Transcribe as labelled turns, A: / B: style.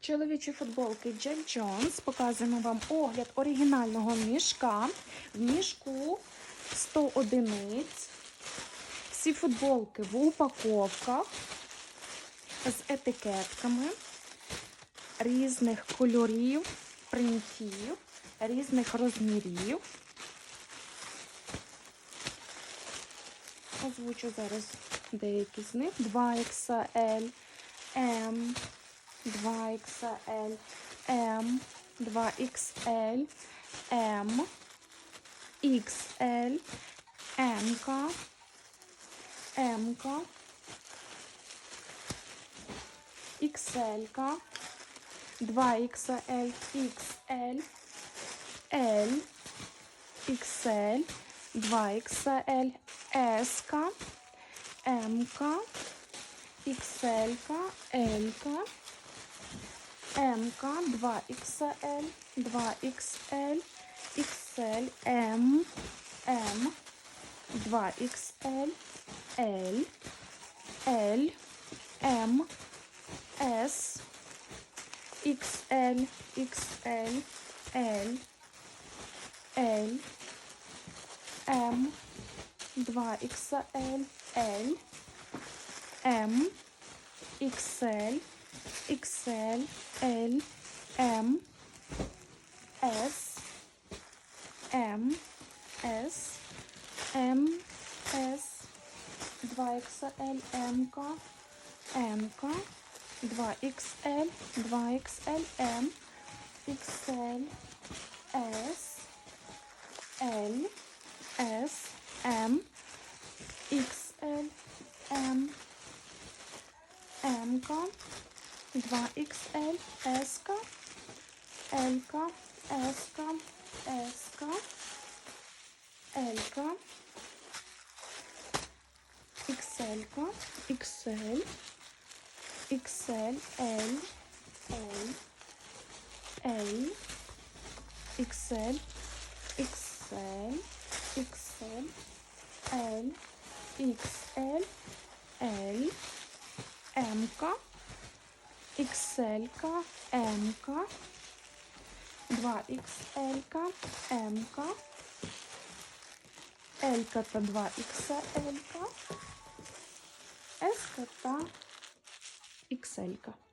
A: Чоловічі футболки Джек Джонс. Показуємо вам огляд оригінального мішка. В мішку 100 одиниць. Всі футболки в упаковках з етикетками різних кольорів, принтів, різних розмірів. Озвучу зараз деякі з них. 2XL, M, 2XL, M, 2XL, M, XL, M, M, XL, 2XL, XL, L, XL, 2XL, S, М, XL, L, М, 2XL, 2XL, XL, М, М, 2XL, L, L, М, S, XL, XL, L, L, М, 2XL, L, М, XL, XL, L, М, S, М, S, М, S, 2XL, М, М, 2XL, 2XL, М, XL, S, L, S, M, XL, M, M, 2XL, S, L, S, S, L, XL, XL, XL, L, L, L, XL, XL, XL, L, XL, L, M, XL, M, 2XL, M, L та 2XL, S та XL.